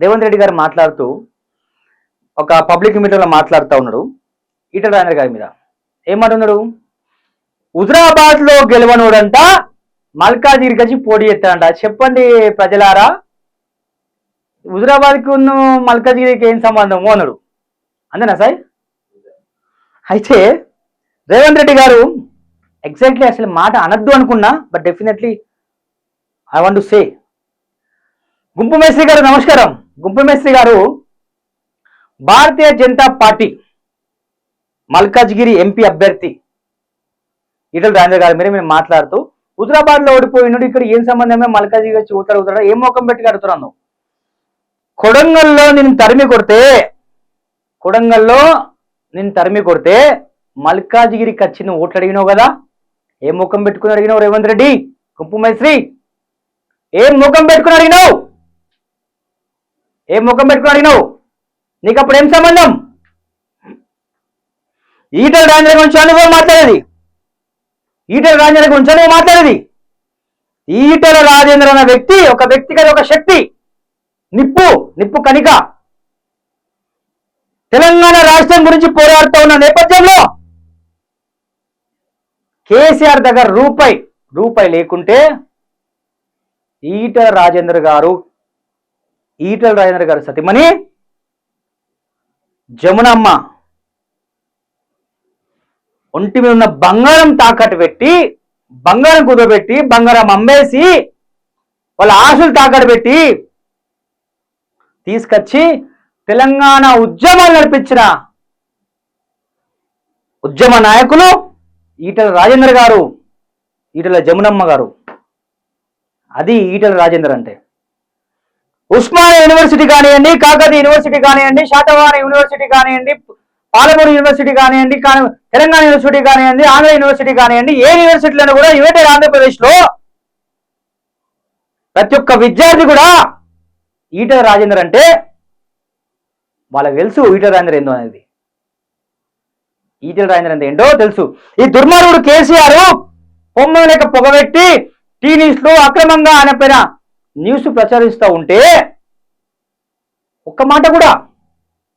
రేవంత్ రెడ్డి గారు మాట్లాడుతూ ఒక పబ్లిక్ మీటింగ్లో మాట్లాడుతూ ఉన్నాడు. ఈటల రాజేంద్ర గారి మీద. ఏమంటున్నాడు? హుజరాబాద్లో గెలవనోడంట మల్కాజిగిరి కలిసి పోటీ చేస్తాడంట. చెప్పండి ప్రజలారా. హుజరాబాద్కి ఉన్న మల్కాజిగిరికి ఏం సంబంధం? అన్నాడు. అందేనా సార్ అయితే రేవంత్ రెడ్డి గారు ఎగ్జాక్ట్లీ అసలు మాట అనద్దు అనుకున్నా but definitely I want to say గుంపు మేస్త్రి గారు నమస్కారం. గుంపు మేస్త్రి గారు భారతీయ జనతా పార్టీ మల్కాజ్గిరి ఎంపీ అభ్యర్థి ఈటల రాజేంద్ర గారి మీద మేము మాట్లాడుతూ హుజరాబాద్లో ఓడిపోయినాడు ఇక్కడ ఏం సంబంధమే మల్కాజ్గిరి వచ్చి ఊతాడు ఊతాడు ఏం మోకం పెట్టి కడుతున్నాను కొడంగల్లో నేను తరిమి కొడితే కొడంగల్లో నేను తరిమి కొడితే మల్కాజ్గిరికి వచ్చి నువ్వు ఓట్లు అడిగినావు కదా? ఏం ముఖం పెట్టుకుని అడిగినావు రేవంత్ రెడ్డి? గుంపు మైశ్రీ ఏం ముఖం పెట్టుకుని అడిగినావు? ఏం ముఖం పెట్టుకుని అడిగినావు? నీకు అప్పుడు ఏం సంబంధం? ఈటల రాజేంద్ర గురించి అనుభవం మాట్లాడేది. ఈటల రాజేంద్ర గురించి అనుభవం మాట్లాడేది. ఈటల రాజేంద్ర అన్న వ్యక్తి ఒక వ్యక్తి కదా ఒక శక్తి. నిప్పు నిప్పు కనిక తెలంగాణ రాష్ట్రం గురించి పోరాడుతూ ఉన్న నేపథ్యంలో కేసీఆర్ దగ్గర రూపాయి రూపాయి లేకుంటే ఈటల రాజేంద్ర గారు ఈటల రాజేంద్ర గారు సతీమణి జమునమ్మ. ఒంటి మీద ఉన్న బంగారం తాకట్టు పెట్టి బంగారం కుదరబెట్టి బంగారం అమ్మేసి వాళ్ళ ఆశలు తాకట్టు పెట్టి తీసుకొచ్చి తెలంగాణ ఉద్యమాలు నడిపించిన ఉద్యమ నాయకులు ఈటల రాజేంద్ర గారు ఈటల జమునమ్మ గారు. అది ఈటల రాజేంద్ర అంటే. ఉస్మానియా యూనివర్సిటీ కానివ్వండి కాకతీయ యూనివర్సిటీ కానివ్వండి శాతవాహన యూనివర్సిటీ కానివ్వండి పాలమూరు యూనివర్సిటీ కానివ్వండి తెలంగాణ యూనివర్సిటీ కానివ్వండి ఆంధ్ర యూనివర్సిటీ కానివ్వండి ఏ యూనివర్సిటీలను కూడా యునైటెడ్ ఆంధ్రప్రదేశ్లో ప్రతి ఒక్క విద్యార్థి కూడా ఈటల రాజేందర్ అంటే వాళ్ళకి తెలుసు ఈటల రాజేందర్ ఏందో అనేది. ఈటల రాజేందర్ అంటే ఏంటో తెలుసు. ఈ దుర్మార్గుడు కేసీఆర్ పొమ్మ లేక పొగబెట్టి టీ న్యూస్లో అక్రమంగా ఆయన పైన న్యూస్ ప్రచారిస్తూ ఉంటే ఒక్క మాట కూడా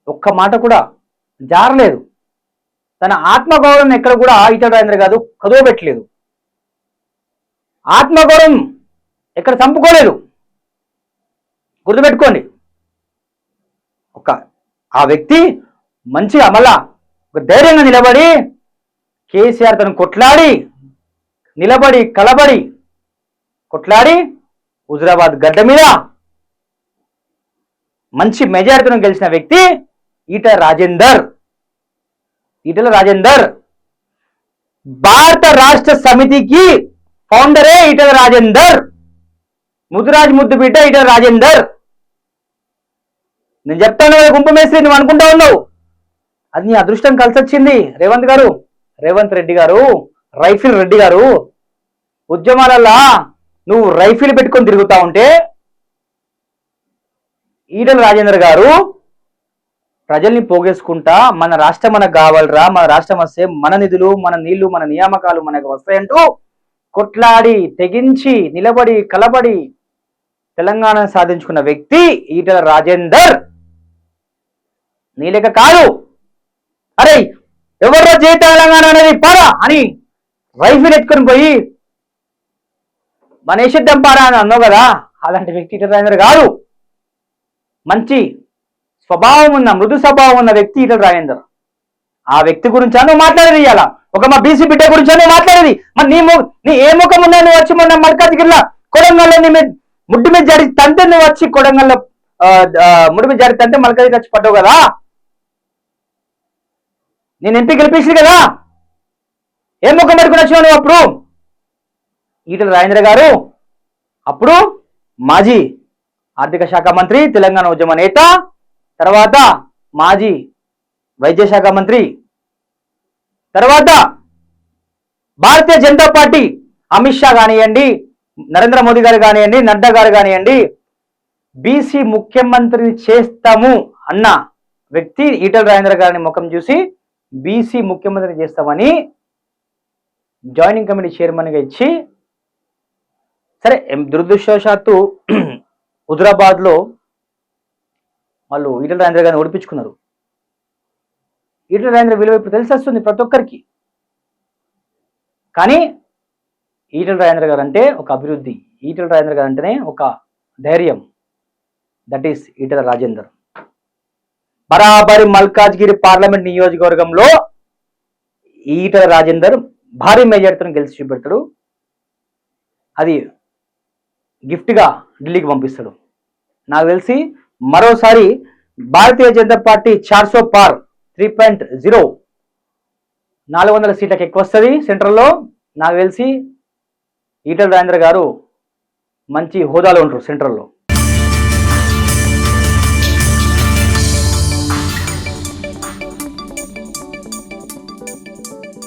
ఒక్క మాట కూడా జారలేదు. తన ఆత్మగౌరవం ఎక్కడ కూడా ఇతడు రాజేంద్ర కాదు కదువబెట్టలేదు ఆత్మగౌరవం ఎక్కడ చంపుకోలేదు. గుర్తుపెట్టుకోండి ఒక ఆ వ్యక్తి మంచిగా మళ్ళా ఒక ధైర్యంగా నిలబడి కేసీఆర్ తను కొట్లాడి నిలబడి కలబడి కొట్లాడి హుజరాబాద్ గడ్డ మీద మంచి మెజారిటీను గెలిచిన వ్యక్తి ఈట రాజేందర్. ఈటల రాజేందర్. భారత రాష్ట్ర సమితికి ఫౌండరే ఈటల రాజేందర్. ముదురాజ్ ముద్దు బిడ్డ ఈటల రాజేందర్. నేను చెప్తాను కదా గుంపు మేస్త్రి నువ్వు అనుకుంటా ఉన్నావు. అది నీ అదృష్టం కలిసి వచ్చింది రేవంత్ గారు రేవంత్ రెడ్డి గారు రైఫిల్ రెడ్డి గారు ఉద్యమాలల్లా నువ్వు రైఫిల్ పెట్టుకొని తిరుగుతా ఉంటే ఈటల రాజేంద్ర గారు ప్రజల్ని పోగేసుకుంటా మన రాష్ట్రం మనకు కావాలరా మన రాష్ట్రం వస్తే మన నిధులు మన నీళ్ళు మన నియామకాలు మనకు వస్తాయంటూ కొట్లాడి తెగించి నిలబడి కలబడి తెలంగాణ సాధించుకున్న వ్యక్తి ఈటల రాజేందర్. నీ కాదు. అరే ఎవరో జయ తెలంగాణ అనేది పారా అని రైఫిల్ ఎత్తుకొని పోయి మనేసిద్దాం పారా అని అన్నావు కదా? అలాంటి వ్యక్తి ఈటల కాదు. మంచి స్వభావం ఉన్న మృదు స్వభావం ఉన్న వ్యక్తి ఈటల రాజేంద్ర ఆ వ్యక్తి గురించి నువ్వు మాట్లాడేది ఇవాళ ఒక మా బీసీ బిడ్డ గురించి నువ్వు మాట్లాడేది? మరి నీ నీ ఏ ముఖం ఉన్నా నువ్వు వచ్చి మొన్న మల్కాజ్గిరిలో కొడంగల్లో నీ మీద ముడ్డు మీద జరి తంతే నువ్వు వచ్చి కొడంగల్లో ముడి మీద జరి తంతే మల్కాజ్గిరి వచ్చి పడ్డావు కదా? నేను ఎంపీ గెలిపించింది కదా? ఏ ముఖం పెట్టుకుని వచ్చినావు నువ్వు అప్పుడు? ఈటల రాజేంద్ర గారు. అప్పుడు మాజీ ఆర్థిక శాఖ మంత్రి తెలంగాణ ఉద్యమ నేత తర్వాత మాజీ వైద్య శాఖ మంత్రి తర్వాత భారతీయ జనతా పార్టీ అమిత్ షా కానివ్వండి నరేంద్ర మోదీ గారు కానివ్వండి నడ్డా గారు కానివ్వండి బీసీ ముఖ్యమంత్రిని చేస్తాము అన్న వ్యక్తి ఈటల రాజేంద్ర గారిని ముఖం చూసి బీసీ ముఖ్యమంత్రిని చేస్తామని జాయినింగ్ కమిటీ చైర్మన్గా ఇచ్చి సరే ఎం- దురదృష్టవశాత్తు హుజరాబాద్లో వాళ్ళు ఈటల రాజేంద్ర గారిని ఓడిపించుకున్నారు. ఈటల రాజేంద్ర విలువ ఇప్పుడు తెలిసి వస్తుంది ప్రతి ఒక్కరికి. కానీ ఈటల రాజేంద్ర గారు అంటే ఒక అభివృద్ధి. ఈటల రాజేంద్ర గారు అంటేనే ఒక ధైర్యం. That is Etela Rajender. బరాబరి Malkajgiri parliament నియోజకవర్గంలో ఈటల రాజేందర్ భారీ మెజార్టీతో గెలిచి చూపెడతాడు. అది గిఫ్ట్గా ఢిల్లీకి పంపిస్తాడు. నాకు తెలిసి మరోసారి భారతీయ జనతా పార్టీ చార్సో పార్ త్రీ పాయింట్ జీరో నాలుగు వందల సీట్లకు ఎక్కువ వస్తుంది సెంట్రల్లో. నాకు తెలిసి ఈటల రాజేంద్ర గారు మంచి హోదాలో ఉంటారు సెంట్రల్లో.